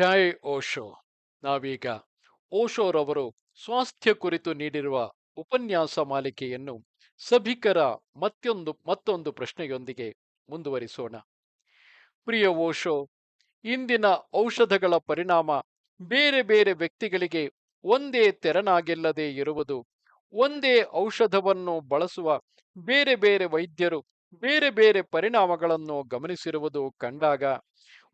ಜೈ ಓಶೋ ನಾವೀಗ ಓಶೋರವರು ಸ್ವಾಸ್ಥ್ಯ ಕುರಿತು ನೀಡಿರುವ ಉಪನ್ಯಾಸ ಮಾಲಿಕೆಯನ್ನು ಸಭಿಕರ ಮತ್ತೊಂದು ಮತ್ತೊಂದು ಪ್ರಶ್ನೆಯೊಂದಿಗೆ ಮುಂದುವರಿಸೋಣ. ಪ್ರಿಯ ಓಶೋ, ಇಂದಿನ ಔಷಧಗಳ ಪರಿಣಾಮ ಬೇರೆ ಬೇರೆ ವ್ಯಕ್ತಿಗಳಿಗೆ ಒಂದೇ ತೆರನಾಗಿಲ್ಲದೆ ಇರುವುದು, ಒಂದೇ ಔಷಧವನ್ನು ಬಳಸುವ ಬೇರೆ ಬೇರೆ ವೈದ್ಯರು ಬೇರೆ ಬೇರೆ ಪರಿಣಾಮಗಳನ್ನು ಗಮನಿಸಿರುವುದು ಕಂಡಾಗ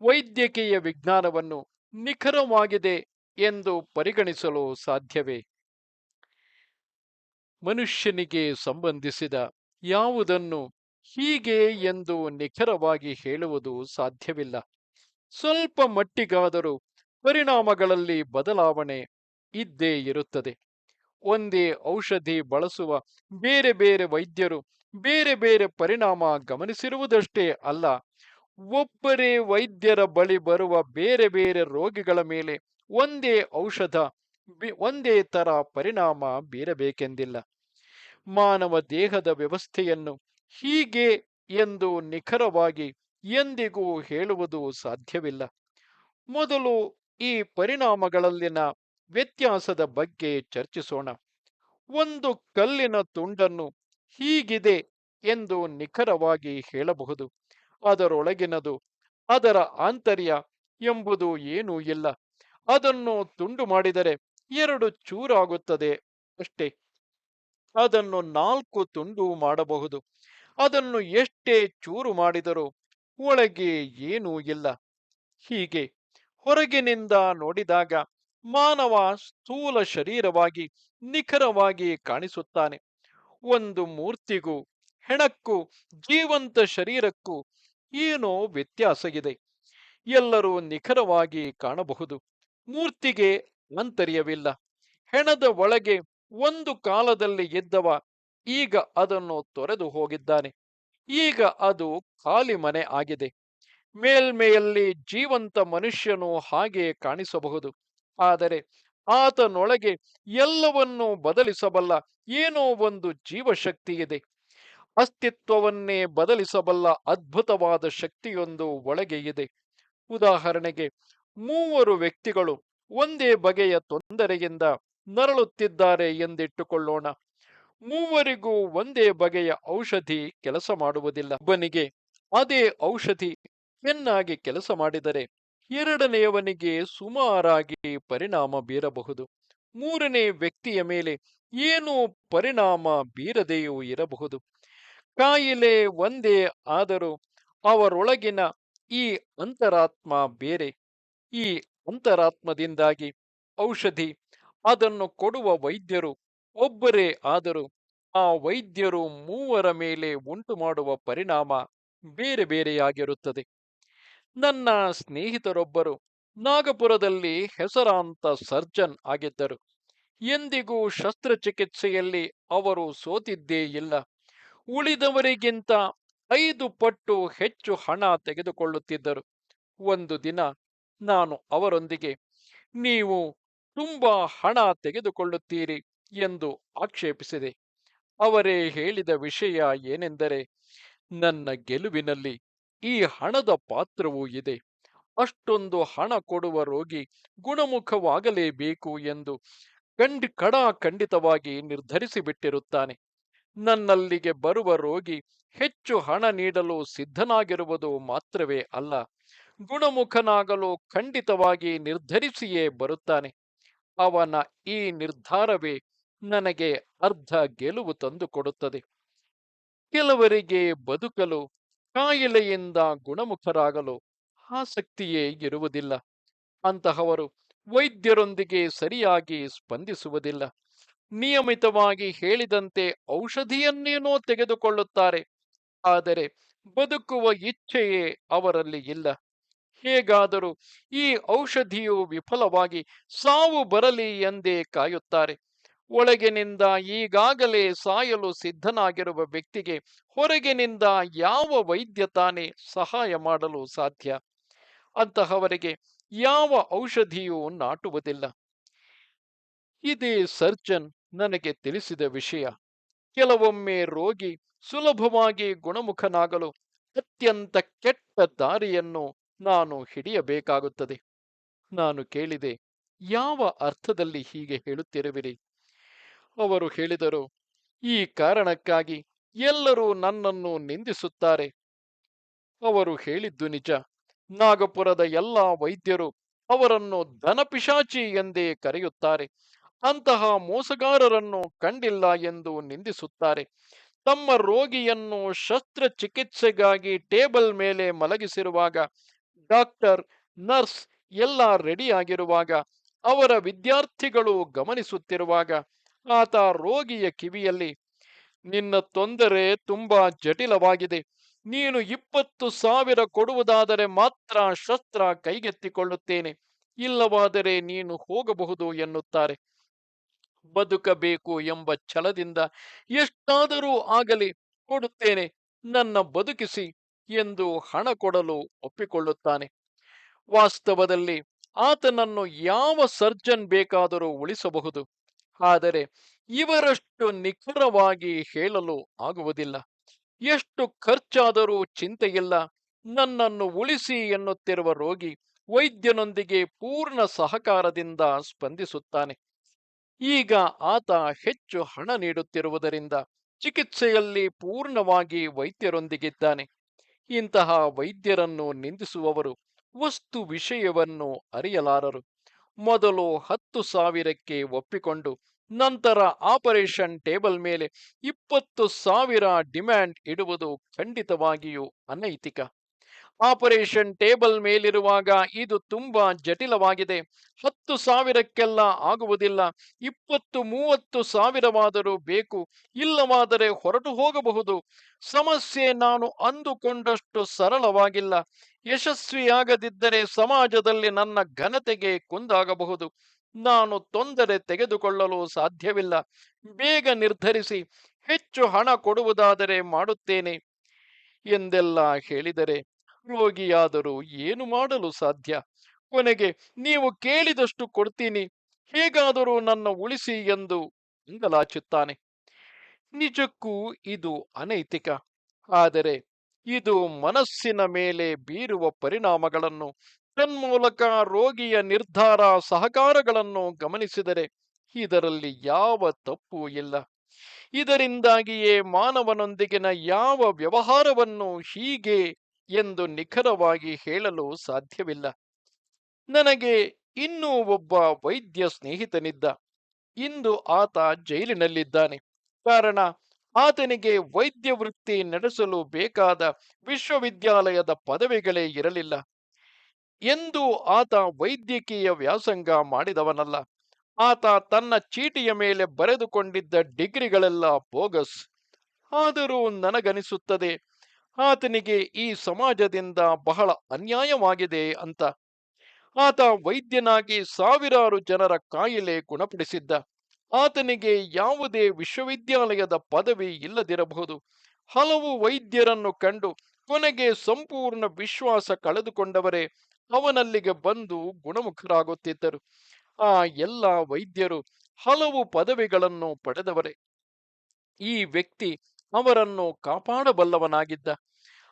ವೈದ್ಯಕೀಯ ವಿಜ್ಞಾನವನ್ನು ನಿಖರವಾಗಿದೆ ಎಂದು ಪರಿಗಣಿಸಲು ಸಾಧ್ಯವೇ? ಮನುಷ್ಯನಿಗೆ ಸಂಬಂಧಿಸಿದ ಯಾವುದನ್ನು ಹೀಗೆ ಎಂದು ನಿಖರವಾಗಿ ಹೇಳುವುದು ಸಾಧ್ಯವಿಲ್ಲ. ಸ್ವಲ್ಪ ಮಟ್ಟಿಗಾದರೂ ಪರಿಣಾಮಗಳಲ್ಲಿ ಬದಲಾವಣೆ ಇದ್ದೇ ಇರುತ್ತದೆ. ಒಂದೇ ಔಷಧಿ ಬಳಸುವ ಬೇರೆ ಬೇರೆ ವೈದ್ಯರು ಬೇರೆ ಬೇರೆ ಪರಿಣಾಮ ಗಮನಿಸಿರುವುದಷ್ಟೇ ಅಲ್ಲ ಒಬ್ಬರೇ ವೈದ್ಯರ ಬಳಿ ಬರುವ ಬೇರೆ ಬೇರೆ ರೋಗಿಗಳ ಮೇಲೆ ಒಂದೇ ಔಷಧ ಒಂದೇ ತರ ಪರಿಣಾಮ ಬೀರಬೇಕೆಂದಿಲ್ಲ. ಮಾನವ ದೇಹದ ವ್ಯವಸ್ಥೆಯನ್ನು ಹೀಗೆ ಎಂದು ನಿಖರವಾಗಿ ಎಂದಿಗೂ ಹೇಳುವುದು ಸಾಧ್ಯವಿಲ್ಲ. ಮೊದಲು ಈ ಪರಿಣಾಮಗಳಲ್ಲಿನ ವ್ಯತ್ಯಾಸದ ಬಗ್ಗೆ ಚರ್ಚಿಸೋಣ. ಒಂದು ಕಲ್ಲಿನ ತುಂಡನ್ನು ಹೀಗಿದೆ ಎಂದು ನಿಖರವಾಗಿ ಹೇಳಬಹುದು. ಅದರೊಳಗಿನದು ಅದರ ಆಂತರ್ಯ ಎಂಬುದು ಏನೂ ಇಲ್ಲ. ಅದನ್ನು ತುಂಡು ಮಾಡಿದರೆ ಎರಡು ಚೂರಾಗುತ್ತದೆ ಅಷ್ಟೇ. ಅದನ್ನು ನಾಲ್ಕು ತುಂಡು ಮಾಡಬಹುದು. ಅದನ್ನು ಎಷ್ಟೇ ಚೂರು ಮಾಡಿದರೂ ಒಳಗೆ ಏನೂ ಇಲ್ಲ. ಹೀಗೆ ಹೊರಗಿನಿಂದ ನೋಡಿದಾಗ ಮಾನವ ಸ್ಥೂಲ ಶರೀರವಾಗಿ ನಿಖರವಾಗಿ ಕಾಣಿಸುತ್ತಾನೆ. ಒಂದು ಮೂರ್ತಿಗೂ, ಹೆಣಕ್ಕೂ, ಜೀವಂತ ಶರೀರಕ್ಕೂ ಏನೋ ವ್ಯತ್ಯಾಸ ಇದೆ. ಎಲ್ಲರೂ ನಿಖರವಾಗಿ ಕಾಣಬಹುದು. ಮೂರ್ತಿಗೆ ಅಂತರ್ಯವಿಲ್ಲ. ಹೆಣದ ಒಳಗೆ ಒಂದು ಕಾಲದಲ್ಲಿ ಇದ್ದವ ಈಗ ಅದನ್ನು ತೊರೆದು ಹೋಗಿದ್ದಾನೆ. ಈಗ ಅದು ಖಾಲಿ ಮನೆ ಆಗಿದೆ. ಮೇಲ್ಮೆಯಲ್ಲಿ ಜೀವಂತ ಮನುಷ್ಯನು ಹಾಗೆ ಕಾಣಿಸಬಹುದು. ಆದರೆ ಆತನೊಳಗೆ ಎಲ್ಲವನ್ನೂ ಬದಲಿಸಬಲ್ಲ ಏನೋ ಒಂದು ಜೀವಶಕ್ತಿ ಇದೆ. ಅಸ್ತಿತ್ವವನ್ನೇ ಬದಲಿಸಬಲ್ಲ ಅದ್ಭುತವಾದ ಶಕ್ತಿಯೊಂದು ಒಳಗೆ ಇದೆ. ಉದಾಹರಣೆಗೆ, ಮೂವರು ವ್ಯಕ್ತಿಗಳು ಒಂದೇ ಬಗೆಯ ತೊಂದರೆಯಿಂದ ನರಳುತ್ತಿದ್ದಾರೆ ಎಂದಿಟ್ಟುಕೊಳ್ಳೋಣ. ಮೂವರಿಗೂ ಒಂದೇ ಬಗೆಯ ಔಷಧಿ ಕೆಲಸ ಮಾಡುವುದಿಲ್ಲ. ಒಬ್ಬನಿಗೆ ಅದೇ ಔಷಧಿ ಚೆನ್ನಾಗಿ ಕೆಲಸ ಮಾಡಿದರೆ ಎರಡನೆಯವನಿಗೆ ಸುಮಾರಾಗಿ ಪರಿಣಾಮ ಬೀರಬಹುದು. ಮೂರನೇ ವ್ಯಕ್ತಿಯ ಮೇಲೆ ಏನೂ ಪರಿಣಾಮ ಬೀರದೆಯೂ ಇರಬಹುದು. ಕಾಯಿಲೆ ಒಂದೇ ಆದರೂ ಅವರೊಳಗಿನ ಈ ಅಂತರಾತ್ಮ ಬೇರೆ. ಈ ಅಂತರಾತ್ಮದಿಂದಾಗಿ ಔಷಧಿ ಅದನ್ನು ಕೊಡುವ ವೈದ್ಯರು ಒಬ್ಬರೇ ಆದರೂ ಆ ವೈದ್ಯರು ಮೂವರ ಮೇಲೆ ಉಂಟು ಮಾಡುವ ಪರಿಣಾಮ ಬೇರೆ ಬೇರೆಯಾಗಿರುತ್ತದೆ. ನನ್ನ ಸ್ನೇಹಿತರೊಬ್ಬರು ನಾಗಪುರದಲ್ಲಿ ಹೆಸರಾಂತ ಸರ್ಜನ್ ಆಗಿದ್ದರು. ಎಂದಿಗೂ ಶಸ್ತ್ರಚಿಕಿತ್ಸೆಯಲ್ಲಿ ಅವರು ಸೋತಿದ್ದೇ ಇಲ್ಲ. ಉಳಿದವರಿಗಿಂತ ಐದು ಪಟ್ಟು ಹೆಚ್ಚು ಹಣ ತೆಗೆದುಕೊಳ್ಳುತ್ತಿದ್ದರು. ಒಂದು ದಿನ ನಾನು ಅವರೊಂದಿಗೆ, ನೀವು ತುಂಬಾ ಹಣ ತೆಗೆದುಕೊಳ್ಳುತ್ತೀರಿ ಎಂದು ಆಕ್ಷೇಪಿಸಿದೆ. ಅವರೇ ಹೇಳಿದ ವಿಷಯ ಏನೆಂದರೆ, ನನ್ನ ಗೆಲುವಿನಲ್ಲಿ ಈ ಹಣದ ಪಾತ್ರವೂ ಇದೆ. ಅಷ್ಟೊಂದು ಹಣ ಕೊಡುವ ರೋಗಿ ಗುಣಮುಖವಾಗಲೇಬೇಕು ಎಂದು ಕಂಡ್ ಕಡಾ ಖಂಡಿತವಾಗಿ ಬಿಟ್ಟಿರುತ್ತಾನೆ ನನ್ನಲ್ಲಿಗೆ ಬರುವ ರೋಗಿ ಹೆಚ್ಚು ಹಣ ನೀಡಲು ಸಿದ್ಧನಾಗಿರುವುದು ಮಾತ್ರವೇ ಅಲ್ಲ, ಗುಣಮುಖನಾಗಲು ಖಂಡಿತವಾಗಿ ನಿರ್ಧರಿಸಿಯೇ ಬರುತ್ತಾನೆ. ಅವನ ಈ ನಿರ್ಧಾರವೇ ನನಗೆ ಅರ್ಧ ಗೆಲುವು ತಂದುಕೊಡುತ್ತದೆ ಕೆಲವರಿಗೆ ಬದುಕಲು, ಕಾಯಿಲೆಯಿಂದ ಗುಣಮುಖರಾಗಲು ಆಸಕ್ತಿಯೇ ಇರುವುದಿಲ್ಲ. ಅಂತಹವರು ವೈದ್ಯರೊಂದಿಗೆ ಸರಿಯಾಗಿ ಸ್ಪಂದಿಸುವುದಿಲ್ಲ. ನಿಯಮಿತವಾಗಿ ಹೇಳಿದಂತೆ ಔಷಧಿಯನ್ನೇನೋ ತೆಗೆದುಕೊಳ್ಳುತ್ತಾರೆ. ಆದರೆ ಬದುಕುವ ಇಚ್ಛೆಯೇ ಅವರಲ್ಲಿ ಇಲ್ಲ. ಹೇಗಾದರೂ ಈ ಔಷಧಿಯು ವಿಫಲವಾಗಿ ಸಾವು ಬರಲಿ ಎಂದೇ ಕಾಯುತ್ತಾರೆ. ಒಳಗಿನಿಂದ ಈಗಾಗಲೇ ಸಾಯಲು ಸಿದ್ಧನಾಗಿರುವ ವ್ಯಕ್ತಿಗೆ ಹೊರಗಿನಿಂದ ಯಾವ ವೈದ್ಯ ತಾನೇ ಸಹಾಯ ಮಾಡಲು ಸಾಧ್ಯ? ಅಂತಹವರಿಗೆ ಯಾವ ಔಷಧಿಯೂ ನಾಟುವುದಿಲ್ಲ. ಇದೇ ಸರ್ಜನ್ ನನಗೆ ತಿಳಿಸಿದ ವಿಷಯ, ಕೆಲವೊಮ್ಮೆ ರೋಗಿ ಸುಲಭವಾಗಿ ಗುಣಮುಖನಾಗಲು ಅತ್ಯಂತ ಕೆಟ್ಟ ದಾರಿಯನ್ನು ನಾನು ಹಿಡಿಯಬೇಕಾಗುತ್ತದೆ. ನಾನು ಕೇಳಿದೆ, ಯಾವ ಅರ್ಥದಲ್ಲಿ ಹೀಗೆ ಹೇಳುತ್ತಿರುವಿರಿ? ಅವರು ಹೇಳಿದರು, ಈ ಕಾರಣಕ್ಕಾಗಿ ಎಲ್ಲರೂ ನನ್ನನ್ನು ನಿಂದಿಸುತ್ತಾರೆ. ಅವರು ಹೇಳಿದ್ದು ನಿಜ, ನಾಗಪುರದ ಎಲ್ಲ ವೈದ್ಯರು ಅವರನ್ನು ದನಪಿಶಾಚಿ ಎಂದೇ ಕರೆಯುತ್ತಾರೆ. ಅಂತಹ ಮೋಸಗಾರರನ್ನು ಕಂಡಿಲ್ಲ ಎಂದು ನಿಂದಿಸುತ್ತಾರೆ. ತಮ್ಮ ರೋಗಿಯನ್ನು ಶಸ್ತ್ರಚಿಕಿತ್ಸೆಗಾಗಿ ಟೇಬಲ್ ಮೇಲೆ ಮಲಗಿಸಿರುವಾಗ, ಡಾಕ್ಟರ್, ನರ್ಸ್ ಎಲ್ಲ ರೆಡಿಯಾಗಿರುವಾಗ, ಅವರ ವಿದ್ಯಾರ್ಥಿಗಳು ಗಮನಿಸುತ್ತಿರುವಾಗ, ಆತ ರೋಗಿಯ ಕಿವಿಯಲ್ಲಿ, ನಿನ್ನ ತೊಂದರೆ ತುಂಬಾ ಜಟಿಲವಾಗಿದೆ. ನೀನು ಇಪ್ಪತ್ತು ಸಾವಿರ ಕೊಡುವುದಾದರೆ ಮಾತ್ರ ಶಸ್ತ್ರ ಕೈಗೆತ್ತಿಕೊಳ್ಳುತ್ತೇನೆ. ಇಲ್ಲವಾದರೆ ನೀನು ಹೋಗಬಹುದು ಎನ್ನುತ್ತಾರೆ. ಬದುಕಬೇಕು ಎಂಬ ಛಲದಿಂದ ಎಷ್ಟಾದರೂ ಆಗಲಿ ಕೊಡುತ್ತೇನೆ, ನನ್ನ ಬದುಕಿಸಿ ಎಂದು ಹಣ ಕೊಡಲು ಒಪ್ಪಿಕೊಳ್ಳುತ್ತಾನೆ. ವಾಸ್ತವದಲ್ಲಿ ಆತನನ್ನು ಯಾವ ಸರ್ಜನ್ ಬೇಕಾದರೂ ಉಳಿಸಬಹುದು. ಆದರೆ ಇವರಷ್ಟು ನಿಖರವಾಗಿ ಹೇಳಲು ಆಗುವುದಿಲ್ಲ. ಎಷ್ಟು ಖರ್ಚಾದರೂ ಚಿಂತೆಯಿಲ್ಲ. ನನ್ನನ್ನು ಉಳಿಸಿ ಎನ್ನುತ್ತಿರುವ ರೋಗಿ ವೈದ್ಯನೊಂದಿಗೆ ಪೂರ್ಣ ಸಹಕಾರದಿಂದ ಸ್ಪಂದಿಸುತ್ತಾನೆ. ಈಗ ಆತ ಹೆಚ್ಚು ಹಣ ನೀಡುತ್ತಿರುವುದರಿಂದ ಚಿಕಿತ್ಸೆಯಲ್ಲಿ ಪೂರ್ಣವಾಗಿ ವೈದ್ಯರೊಂದಿಗಿದ್ದಾನೆ. ಇಂತಹ ವೈದ್ಯರನ್ನು ನಿಂದಿಸುವವರು ವಸ್ತು ವಿಷಯವನ್ನು ಅರಿಯಲಾರರು. ಮೊದಲು ಹತ್ತು ಸಾವಿರಕ್ಕೆ ಒಪ್ಪಿಕೊಂಡು ನಂತರ ಆಪರೇಷನ್ ಟೇಬಲ್ ಮೇಲೆ ಇಪ್ಪತ್ತು ಸಾವಿರ ಡಿಮ್ಯಾಂಡ್ ಇಡುವುದು ಖಂಡಿತವಾಗಿಯೂ ಅನೈತಿಕ. ಆಪರೇಷನ್ ಟೇಬಲ್ ಮೇಲಿರುವಾಗ ಇದು ತುಂಬಾ ಜಟಿಲವಾಗಿದೆ. ಹತ್ತು ಸಾವಿರಕ್ಕೆಲ್ಲ ಆಗುವುದಿಲ್ಲ. ಇಪ್ಪತ್ತು, ಮೂವತ್ತು ಸಾವಿರವಾದರೂ ಬೇಕು. ಇಲ್ಲವಾದರೆ ಹೊರಟು ಹೋಗಬಹುದು. ಸಮಸ್ಯೆ ನಾನು ಅಂದುಕೊಂಡಷ್ಟು ಸರಳವಾಗಿಲ್ಲ. ಯಶಸ್ವಿಯಾಗದಿದ್ದರೆ ಸಮಾಜದಲ್ಲಿ ನನ್ನ ಘನತೆಗೆ ಕುಂದಾಗಬಹುದು. ನಾನು ತೊಂದರೆ ತೆಗೆದುಕೊಳ್ಳಲು ಸಾಧ್ಯವಿಲ್ಲ. ಬೇಗ ನಿರ್ಧರಿಸಿ. ಹೆಚ್ಚು ಹಣ ಕೊಡುವುದಾದರೆ ಮಾಡುತ್ತೇನೆ ಎಂದೆಲ್ಲ ಹೇಳಿದರೆ ರೋಗಿಯಾದರೂ ಏನು ಮಾಡಲು ಸಾಧ್ಯ? ಕೊನೆಗೆ, ನೀವು ಕೇಳಿದಷ್ಟು ಕೊಡ್ತೀನಿ. ಹೇಗಾದರೂ ನನ್ನ ಉಳಿಸಿ ಎಂದು ಇಂಗಲಾಚುತ್ತಾನೆ. ನಿಜಕ್ಕೂ ಇದು ಅನೈತಿಕ. ಆದರೆ ಇದು ಮನಸ್ಸಿನ ಮೇಲೆ ಬೀರುವ ಪರಿಣಾಮಗಳನ್ನು, ತನ್ಮೂಲಕ ರೋಗಿಯ ನಿರ್ಧಾರ ಸಹಕಾರಗಳನ್ನು ಗಮನಿಸಿದರೆ ಇದರಲ್ಲಿ ಯಾವ ತಪ್ಪು ಇಲ್ಲ. ಇದರಿಂದಾಗಿಯೇ ಮಾನವನೊಂದಿಗಿನ ಯಾವ ವ್ಯವಹಾರವನ್ನು ಹೀಗೆ ಎಂದು ನಿಖರವಾಗಿ ಹೇಳಲು ಸಾಧ್ಯವಿಲ್ಲ. ನನಗೆ ಇನ್ನೂ ಒಬ್ಬ ವೈದ್ಯ ಸ್ನೇಹಿತನಿದ್ದ. ಇಂದು ಆತ ಜೈಲಿನಲ್ಲಿದ್ದಾನೆ. ಕಾರಣ, ಆತನಿಗೆ ವೈದ್ಯ ವೃತ್ತಿ ನಡೆಸಲು ಬೇಕಾದ ವಿಶ್ವವಿದ್ಯಾಲಯದ ಪದವಿಗಳೇ ಇರಲಿಲ್ಲ. ಎಂದು ಆತ ವೈದ್ಯಕೀಯ ವ್ಯಾಸಂಗ ಮಾಡಿದವನಲ್ಲ. ಆತ ತನ್ನ ಚೀಟಿಯ ಮೇಲೆ ಬರೆದುಕೊಂಡಿದ್ದ ಡಿಗ್ರಿಗಳೆಲ್ಲ ಬೋಗಸ್. ಆದರೂ ನನಗನಿಸುತ್ತದೆ. ಆತನಿಗೆ ಈ ಸಮಾಜದಿಂದ ಬಹಳ ಅನ್ಯಾಯವಾಗಿದೆ ಅಂತ. ಆತ ವೈದ್ಯನಾಗಿ ಸಾವಿರಾರು ಜನರ ಕಾಯಿಲೆ ಗುಣಪಡಿಸಿದ್ದ. ಆತನಿಗೆ ಯಾವುದೇ ವಿಶ್ವವಿದ್ಯಾಲಯದ ಪದವಿ ಇಲ್ಲದಿರಬಹುದು. ಹಲವು ವೈದ್ಯರನ್ನು ಕಂಡು ಕೊನೆಗೆ ಸಂಪೂರ್ಣ ವಿಶ್ವಾಸ ಕಳೆದುಕೊಂಡವರೇ ಅವನಲ್ಲಿಗೆ ಬಂದು ಗುಣಮುಖರಾಗುತ್ತಿದ್ದರು. ಆ ಎಲ್ಲ ವೈದ್ಯರು ಹಲವು ಪದವಿಗಳನ್ನು ಪಡೆದವರೇ. ಈ ವ್ಯಕ್ತಿ ಅವರನ್ನು ಕಾಪಾಡಬಲ್ಲವನಾಗಿದ್ದ.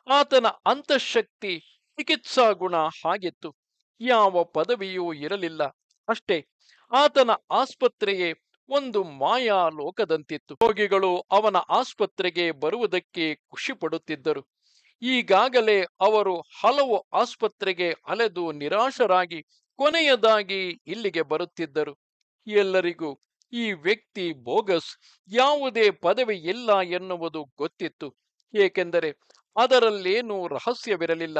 ಆತನ ಅಂತಃಶಕ್ತಿ, ಚಿಕಿತ್ಸಾ ಗುಣ ಹಾಗಿತ್ತು. ಯಾವ ಪದವಿಯೂ ಇರಲಿಲ್ಲ. ಅಷ್ಟೇ, ಆತನ ಆಸ್ಪತ್ರೆಯೇ ಒಂದು ಮಾಯಾ ಲೋಕದಂತಿತ್ತು. ರೋಗಿಗಳು ಅವನ ಆಸ್ಪತ್ರೆಗೆ ಬರುವುದಕ್ಕೆ ಖುಷಿ ಪಡುತ್ತಿದ್ದರು. ಈಗಾಗಲೇ ಅವರು ಹಲವು ಆಸ್ಪತ್ರೆಗೆ ಅಲೆದು ನಿರಾಶರಾಗಿ ಕೊನೆಯದಾಗಿ ಇಲ್ಲಿಗೆ ಬರುತ್ತಿದ್ದರು. ಎಲ್ಲರಿಗೂ ಈ ವ್ಯಕ್ತಿ ಬೋಗಸ್ ಯಾವುದೇ ಪದವಿ ಇಲ್ಲ ಎನ್ನುವುದು ಗೊತ್ತಿತ್ತು. ಏಕೆಂದರೆ ಅದರಲ್ಲೇನೂ ರಹಸ್ಯವಿರಲಿಲ್ಲ.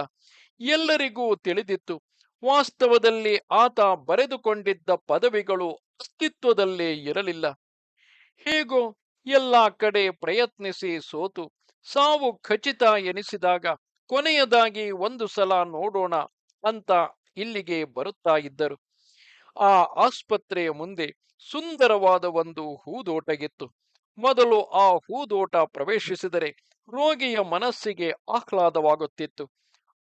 ಎಲ್ಲರಿಗೂ ತಿಳಿದಿತ್ತು, ವಾಸ್ತವದಲ್ಲಿ ಆತ ಬರೆದುಕೊಂಡಿದ್ದ ಪದವಿಗಳು ಅಸ್ತಿತ್ವದಲ್ಲೇ ಇರಲಿಲ್ಲ. ಹೇಗೋ ಎಲ್ಲ ಕಡೆ ಪ್ರಯತ್ನಿಸಿ ಸೋತು. ಸಾವು ಖಚಿತ ಎನಿಸಿದಾಗ ಕೊನೆಯದಾಗಿ ಒಂದು ಸಲ ನೋಡೋಣ ಅಂತ ಇಲ್ಲಿಗೆ ಬರುತ್ತಾ ಇದ್ದರು. ಆ ಆಸ್ಪತ್ರೆಯ ಮುಂದೆ ಸುಂದರವಾದ ಒಂದು ಹೂದೋಟಗಿತ್ತು. ಮೊದಲು ಆ ಹೂದೋಟ ಪ್ರವೇಶಿಸಿದರೆ ರೋಗಿಯ ಮನಸ್ಸಿಗೆ ಆಹ್ಲಾದವಾಗುತ್ತಿತ್ತು.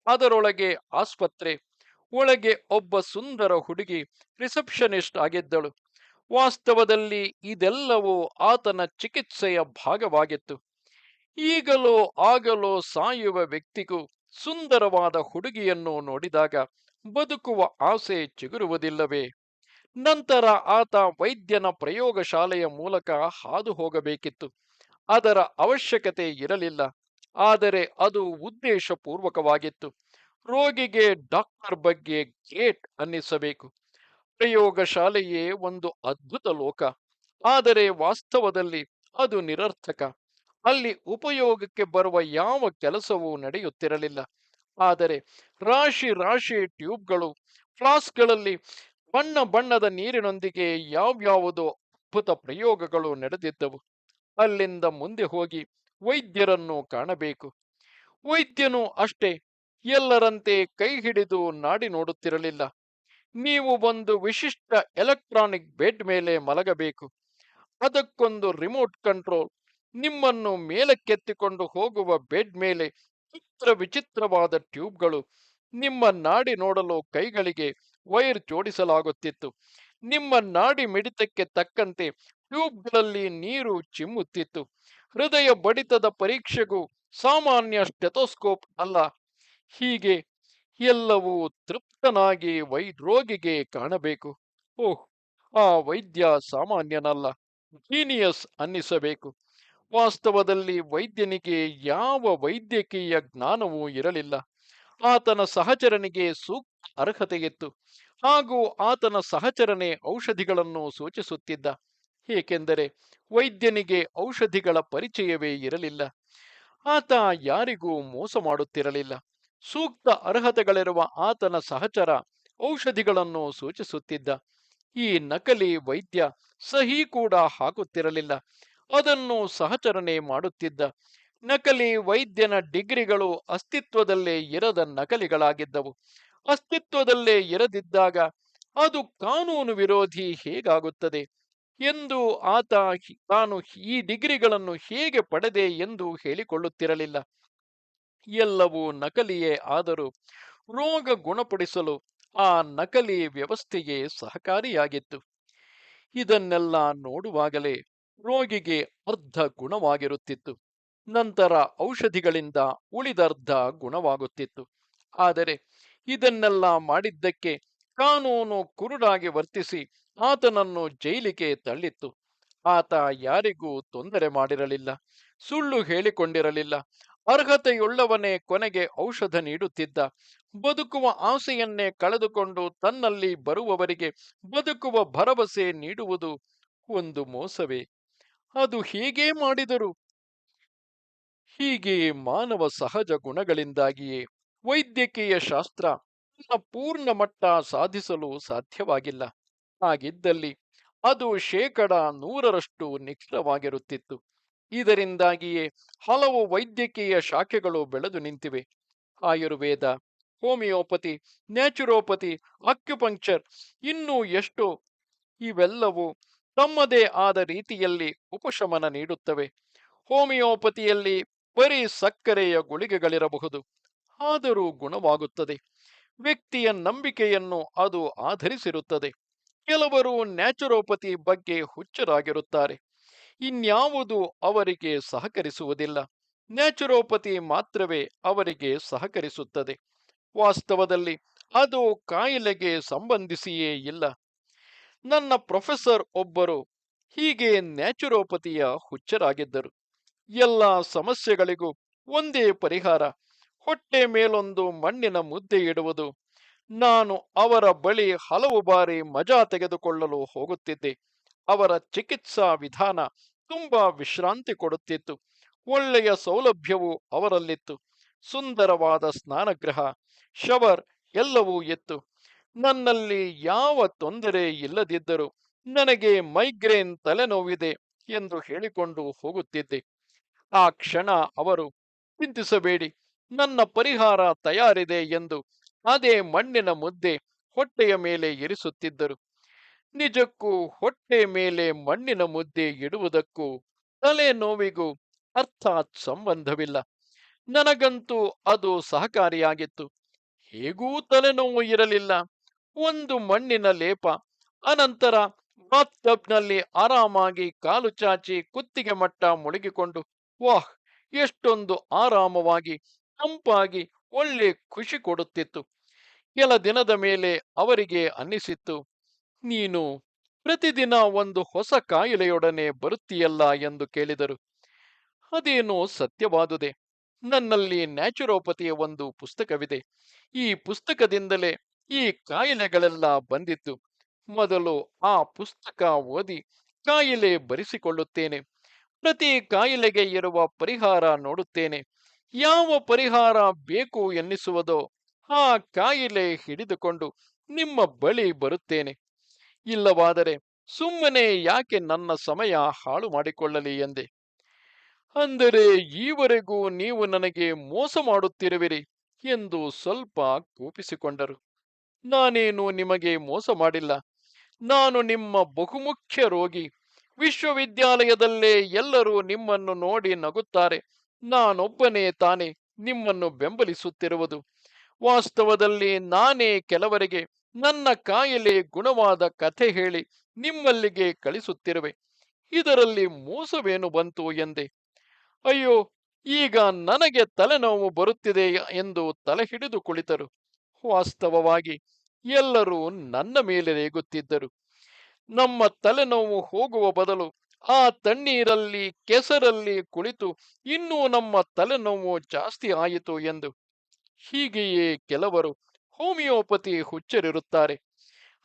ಅದರೊಳಗೆ ಆಸ್ಪತ್ರೆ, ಒಳಗೆ ಒಬ್ಬ ಸುಂದರ ಹುಡುಗಿ ರಿಸೆಪ್ಷನಿಸ್ಟ್ ಆಗಿದ್ದಳು. ವಾಸ್ತವದಲ್ಲಿ ಇದೆಲ್ಲವೂ ಆತನ ಚಿಕಿತ್ಸೆಯ ಭಾಗವಾಗಿತ್ತು. ಈಗಲೋ ಆಗಲೋ ಸಾಯುವ ವ್ಯಕ್ತಿಗೂ ಸುಂದರವಾದ ಹುಡುಗಿಯನ್ನು ನೋಡಿದಾಗ ಬದುಕುವ ಆಸೆ ಚಿಗುರುವುದಿಲ್ಲವೇ? ನಂತರ ಆತ ವೈದ್ಯನ ಪ್ರಯೋಗಶಾಲೆಯ ಮೂಲಕ ಹಾದು ಹೋಗಬೇಕಿತ್ತು. ಅದರ ಅವಶ್ಯಕತೆ ಇರಲಿಲ್ಲ. ಆದರೆ ಅದು ಉದ್ದೇಶಪೂರ್ವಕವಾಗಿತ್ತು. ರೋಗಿಗೆ ಡಾಕ್ಟರ್ ಬಗ್ಗೆ ಗೇಟ್ ಅನ್ನಿಸಬೇಕು. ಪ್ರಯೋಗಶಾಲೆಯೇ ಒಂದು ಅದ್ಭುತ ಲೋಕ. ಆದರೆ ವಾಸ್ತವದಲ್ಲಿ ಅದು ನಿರರ್ಥಕ. ಅಲ್ಲಿ ಉಪಯೋಗಕ್ಕೆ ಬರುವ ಯಾವ ಕೆಲಸವೂ ನಡೆಯುತ್ತಿರಲಿಲ್ಲ. ಆದರೆ ರಾಶಿ ರಾಶಿ ಟ್ಯೂಬ್ಗಳು, ಫ್ಲಾಸ್ಕ್ಗಳಲ್ಲಿ ಬಣ್ಣ ಬಣ್ಣದ ನೀರಿನೊಂದಿಗೆ ಯಾವ್ಯಾವುದೋ ಅದ್ಭುತ ಪ್ರಯೋಗಗಳು ನಡೆದಿದ್ದವು. ಅಲ್ಲಿಂದ ಮುಂದೆ ಹೋಗಿ ವೈದ್ಯರನ್ನು ಕಾಣಬೇಕು. ವೈದ್ಯನು ಅಷ್ಟೇ, ಎಲ್ಲರಂತೆ ಕೈ ಹಿಡಿದು ನಾಡಿ ನೋಡುತ್ತಿರಲಿಲ್ಲ. ನೀವು ಒಂದು ವಿಶಿಷ್ಟ ಎಲೆಕ್ಟ್ರಾನಿಕ್ ಬೆಡ್ ಮೇಲೆ ಮಲಗಬೇಕು. ಅದಕ್ಕೊಂದು ರಿಮೋಟ್ ಕಂಟ್ರೋಲ್. ನಿಮ್ಮನ್ನು ಮೇಲಕ್ಕೆತ್ತಿಕೊಂಡು ಹೋಗುವ ಬೆಡ್ ಮೇಲೆ ಚಿತ್ರ ವಿಚಿತ್ರವಾದ ಟ್ಯೂಬ್ಗಳು. ನಿಮ್ಮ ನಾಡಿ ನೋಡಲು ಕೈಗಳಿಗೆ ವೈರ್ ಜೋಡಿಸಲಾಗುತ್ತಿತ್ತು. ನಿಮ್ಮ ನಾಡಿ ಮಿಡಿತಕ್ಕೆ ತಕ್ಕಂತೆ ಟ್ಯೂಬ್ಗಳಲ್ಲಿ ನೀರು ಚಿಮ್ಮುತ್ತಿತ್ತು. ಹೃದಯ ಬಡಿತದ ಪರೀಕ್ಷೆಗೂ ಸಾಮಾನ್ಯ ಸ್ಟೆಥೋಸ್ಕೋಪ್ ಅಲ್ಲ. ಹೀಗೆ ಎಲ್ಲವೂ ತೃಪ್ತನಾಗಿ ವೈ ರೋಗಿಗೆ ಕಾಣಬೇಕು. ಓಹ್, ಆ ವೈದ್ಯ ಸಾಮಾನ್ಯನಲ್ಲ. ಜೀನಿಯಸ್ ಅನ್ನಿಸಬೇಕು. ವಾಸ್ತವದಲ್ಲಿ ವೈದ್ಯನಿಗೆ ಯಾವ ವೈದ್ಯಕೀಯ ಜ್ಞಾನವೂ ಇರಲಿಲ್ಲ. ಆತನ ಸಹಚರನಿಗೆ ಸೂಕ್ತ ಅರ್ಹತೆಯಿತ್ತು ಹಾಗೂ ಆತನ ಸಹಚರನೇ ಔಷಧಿಗಳನ್ನು ಸೂಚಿಸುತ್ತಿದ್ದ. ಏಕೆಂದರೆ ವೈದ್ಯನಿಗೆ ಔಷಧಿಗಳ ಪರಿಚಯವೇ ಇರಲಿಲ್ಲ. ಆತ ಯಾರಿಗೂ ಮೋಸ ಮಾಡುತ್ತಿರಲಿಲ್ಲ. ಸೂಕ್ತ ಅರ್ಹತೆಗಳಿರುವ ಆತನ ಸಹಚರ ಔಷಧಿಗಳನ್ನು ಸೂಚಿಸುತ್ತಿದ್ದ. ಈ ನಕಲಿ ವೈದ್ಯ ಸಹಿ ಕೂಡ ಹಾಕುತ್ತಿರಲಿಲ್ಲ. ಅದನ್ನು ಸಹಚರನೇ ಮಾಡುತ್ತಿದ್ದ. ನಕಲಿ ವೈದ್ಯನ ಡಿಗ್ರಿಗಳು ಅಸ್ತಿತ್ವದಲ್ಲೇ ಇರದ ನಕಲಿಗಳಾಗಿದ್ದವು. ಅಸ್ತಿತ್ವದಲ್ಲೇ ಇರದಿದ್ದಾಗ ಅದು ಕಾನೂನು ವಿರೋಧಿ ಹೇಗಾಗುತ್ತದೆ ಎಂದು ಆತ ತಾನು ಈ ಡಿಗ್ರಿಗಳನ್ನು ಹೇಗೆ ಪಡೆದೆ ಎಂದು ಹೇಳಿಕೊಳ್ಳುತ್ತಿರಲಿಲ್ಲ. ಎಲ್ಲವೂ ನಕಲಿಯೇ ಆದರೂ ರೋಗ ಗುಣಪಡಿಸಲು ಆ ನಕಲಿ ವ್ಯವಸ್ಥೆಯೇ ಸಹಕಾರಿಯಾಗಿತ್ತು. ಇದನ್ನೆಲ್ಲ ನೋಡುವಾಗಲೇ ರೋಗಿಗೆ ಅರ್ಧ ಗುಣವಾಗಿರುತ್ತಿತ್ತು. ನಂತರ ಔಷಧಿಗಳಿಂದ ಉಳಿದರ್ಧ ಗುಣವಾಗುತ್ತಿತ್ತು. ಆದರೆ ಇದನ್ನೆಲ್ಲ ಮಾಡಿದ್ದಕ್ಕೆ ಕಾನೂನು ಕುರುಡಾಗಿ ವರ್ತಿಸಿ ಆತನನ್ನು ಜೈಲಿಗೆ ತಳ್ಳಿತ್ತು. ಆತ ಯಾರಿಗೂ ತೊಂದರೆ ಮಾಡಿರಲಿಲ್ಲ, ಸುಳ್ಳು ಹೇಳಿಕೊಂಡಿರಲಿಲ್ಲ, ಅರ್ಹತೆಯುಳ್ಳವನೇ ಕೊನೆಗೆ ಔಷಧ ನೀಡುತ್ತಿದ್ದ, ಬದುಕುವ ಆಸೆಯನ್ನೇ ಕಳೆದುಕೊಂಡು ತನ್ನಲ್ಲಿ ಬರುವವರಿಗೆ ಬದುಕುವ ಭರವಸೆ ನೀಡುವುದು ಒಂದು ಮೋಸವೇ? ಅದು ಹೀಗೇ ಮಾಡಿದರು? ಹೀಗೆ ಮಾನವ ಸಹಜ ಗುಣಗಳಿಂದಾಗಿಯೇ ವೈದ್ಯಕೀಯ ಶಾಸ್ತ್ರ ತನ್ನ ಪೂರ್ಣ ಮಟ್ಟ ಸಾಧಿಸಲು ಸಾಧ್ಯವಾಗಿಲ್ಲ. ಹಾಗಿದ್ದಲ್ಲಿ ಅದು ಶೇಕಡ ನೂರರಷ್ಟು ನಿಖರವಾಗಿರುತ್ತಿತ್ತು. ಇದರಿಂದಾಗಿಯೇ ಹಲವು ವೈದ್ಯಕೀಯ ಶಾಖೆಗಳು ಬೆಳೆದು ನಿಂತಿವೆ. ಆಯುರ್ವೇದ, ಹೋಮಿಯೋಪತಿ, ನ್ಯಾಚುರೋಪತಿ, ಅಕ್ಯುಪಂಕ್ಚರ್ ಇನ್ನೂ ಎಷ್ಟು ಇವೆಲ್ಲವೂ ತಮ್ಮದೇ ಆದ ರೀತಿಯಲ್ಲಿ ಉಪಶಮನ ನೀಡುತ್ತವೆ. ಹೋಮಿಯೋಪತಿಯಲ್ಲಿ ಬರೀ ಸಕ್ಕರೆಯ ಗುಳಿಗೆಗಳಿರಬಹುದು. ಆದರೂ ಗುಣವಾಗುತ್ತದೆ. ವ್ಯಕ್ತಿಯ ನಂಬಿಕೆಯನ್ನು ಅದು ಆಧರಿಸಿರುತ್ತದೆ. ಕೆಲವರು ನ್ಯಾಚುರೋಪತಿ ಬಗ್ಗೆ ಹುಚ್ಚರಾಗಿರುತ್ತಾರೆ. ಇನ್ಯಾವುದು ಅವರಿಗೆ ಸಹಕರಿಸುವುದಿಲ್ಲ. ನ್ಯಾಚುರೋಪತಿ ಮಾತ್ರವೇ ಅವರಿಗೆ ಸಹಕರಿಸುತ್ತದೆ. ವಾಸ್ತವದಲ್ಲಿ ಅದು ಕಾಯಿಲೆಗೆ ಸಂಬಂಧಿಸಿಯೇ ಇಲ್ಲ. ನನ್ನ ಪ್ರೊಫೆಸರ್ ಒಬ್ಬರು ಹೀಗೆ ನ್ಯಾಚುರೋಪತಿಯ ಹುಚ್ಚರಾಗಿದ್ದರು. ಎಲ್ಲ ಸಮಸ್ಯೆಗಳಿಗೂ ಒಂದೇ ಪರಿಹಾರ. ಹೊಟ್ಟೆ ಮೇಲೊಂದು ಮಣ್ಣಿನ ಮುದ್ದೆ ಇಡುವುದು. ನಾನು ಅವರ ಬಳಿ ಹಲವು ಬಾರಿ ಮಜಾ ತೆಗೆದುಕೊಳ್ಳಲು ಹೋಗುತ್ತಿದ್ದೆ. ಅವರ ಚಿಕಿತ್ಸಾ ವಿಧಾನ ತುಂಬಾ ವಿಶ್ರಾಂತಿ ಕೊಡುತ್ತಿತ್ತು. ಒಳ್ಳೆಯ ಸೌಲಭ್ಯವು ಅವರಲ್ಲಿತ್ತು. ಸುಂದರವಾದ ಸ್ನಾನಗೃಹ, ಶವರ್ ಎಲ್ಲವೂ ಇತ್ತು. ನನ್ನಲ್ಲಿ ಯಾವ ತೊಂದರೆ ಇಲ್ಲದಿದ್ದರೂ ನನಗೆ ಮೈಗ್ರೇನ್ ತಲೆನೋವಿದೆ ಎಂದು ಹೇಳಿಕೊಂಡು ಹೋಗುತ್ತಿದ್ದೆ. ಆ ಕ್ಷಣ ಅವರು ಚಿಂತಿಸಬೇಡಿ. ನನ್ನ ಪರಿಹಾರ ತಯಾರಿದೆ ಎಂದು ಅದೇ ಮಣ್ಣಿನ ಮುದ್ದೆ ಹೊಟ್ಟೆಯ ಮೇಲೆ ಇರಿಸುತ್ತಿದ್ದರು. ನಿಜಕ್ಕೂ ಹೊಟ್ಟೆ ಮೇಲೆ ಮಣ್ಣಿನ ಮುದ್ದೆ ಇಡುವುದಕ್ಕೂ ತಲೆನೋವಿಗೂ ಅರ್ಥಾತ್ ಸಂಬಂಧವಿಲ್ಲ. ನನಗಂತೂ ಅದು ಸಹಕಾರಿಯಾಗಿತ್ತು. ಹೇಗೂ ತಲೆನೋವು ಇರಲಿಲ್ಲ. ಒಂದು ಮಣ್ಣಿನ ಲೇಪ, ಅನಂತರ ಬಾತ್ಟಬ್ನಲ್ಲಿ ಆರಾಮಾಗಿ ಕಾಲು ಚಾಚಿ ಕುತ್ತಿಗೆ ಮಟ್ಟ ಮುಳುಗಿಕೊಂಡು ವಾಹ್, ಎಷ್ಟೊಂದು ಆರಾಮವಾಗಿ ತಂಪಾಗಿ ಒಳ್ಳೆ ಖುಷಿ ಕೊಡುತ್ತಿತ್ತು. ಕೆಲ ದಿನದ ಮೇಲೆ ಅವರಿಗೆ ಅನ್ನಿಸಿತ್ತು, ನೀನು ಪ್ರತಿದಿನ ಒಂದು ಹೊಸ ಕಾಯಿಲೆಯೊಡನೆ ಬರುತ್ತೀಯಲ್ಲ? ಎಂದು ಕೇಳಿದರು. ಅದೇನೋ ಸತ್ಯವಾದುದೆ. ನನ್ನಲ್ಲಿ ನ್ಯಾಚುರೋಪತಿಯ ಒಂದು ಪುಸ್ತಕವಿದೆ. ಈ ಪುಸ್ತಕದಿಂದಲೇ ಈ ಕಾಯಿಲೆಗಳೆಲ್ಲ ಬಂದಿತ್ತು. ಮೊದಲು ಆ ಪುಸ್ತಕ ಓದಿ ಕಾಯಿಲೆ ಬರಿಸಿಕೊಳ್ಳುತ್ತೇನೆ. ಪ್ರತಿ ಕಾಯಿಲೆಗೆ ಇರುವ ಪರಿಹಾರ ನೋಡುತ್ತೇನೆ. ಯಾವ ಪರಿಹಾರ ಬೇಕು ಎನ್ನಿಸುವುದೋ ಆ ಕಾಯಿಲೆ ಹಿಡಿದುಕೊಂಡು ನಿಮ್ಮ ಬಳಿ ಬರುತ್ತೇನೆ. ಇಲ್ಲವಾದರೆ ಸುಮ್ಮನೆ ಯಾಕೆ ನನ್ನ ಸಮಯ ಹಾಳು ಮಾಡಿಕೊಳ್ಳಲಿ ಎಂದೆ. ಅಂದರೆ ಈವರೆಗೂ ನೀವು ನನಗೆ ಮೋಸ ಮಾಡುತ್ತಿರುವಿರಿ ಎಂದು ಸ್ವಲ್ಪ ಕೋಪಿಸಿಕೊಂಡರು. ನಾನೇನು ನಿಮಗೆ ಮೋಸ ಮಾಡಿಲ್ಲ. ನಾನು ನಿಮ್ಮ ಬಹುಮುಖ್ಯ ರೋಗಿ. ವಿಶ್ವವಿದ್ಯಾಲಯದಲ್ಲೇ ಎಲ್ಲರೂ ನಿಮ್ಮನ್ನು ನೋಡಿ ನಗುತ್ತಾರೆ. ನಾನೊಬ್ಬನೇ ತಾನೇ ನಿಮ್ಮನ್ನು ಬೆಂಬಲಿಸುತ್ತಿರುವುದು. ವಾಸ್ತವದಲ್ಲಿ ನಾನೇ ಕೆಲವರಿಗೆ ನನ್ನ ಕಾಯಿಲೆ ಗುಣವಾದ ಕಥೆ ಹೇಳಿ ನಿಮ್ಮಲ್ಲಿಗೆ ಕಳಿಸುತ್ತಿರುವೆ. ಇದರಲ್ಲಿ ಮೋಸವೇನು ಬಂತು ಎಂದೆ. ಅಯ್ಯೋ, ಈಗ ನನಗೆ ತಲೆನೋವು ಬರುತ್ತಿದೆ ಎಂದು ತಲೆ ಹಿಡಿದು ಕುಳಿತರು. ವಾಸ್ತವವಾಗಿ ಎಲ್ಲರೂ ನನ್ನ ಮೇಲೆ ರೇಗುತ್ತಿದ್ದರು. ನಮ್ಮ ತಲೆನೋವು ಹೋಗುವ ಬದಲು ಆ ತಣ್ಣೀರಲ್ಲಿ, ಕೆಸರಲ್ಲಿ ಕುಳಿತು ಇನ್ನೂ ನಮ್ಮ ತಲೆನೋವು ಜಾಸ್ತಿ ಆಯಿತು ಎಂದು. ಹೀಗೆಯೇ ಕೆಲವರು ಹೋಮಿಯೋಪತಿ ಹುಚ್ಚರಿರುತ್ತಾರೆ.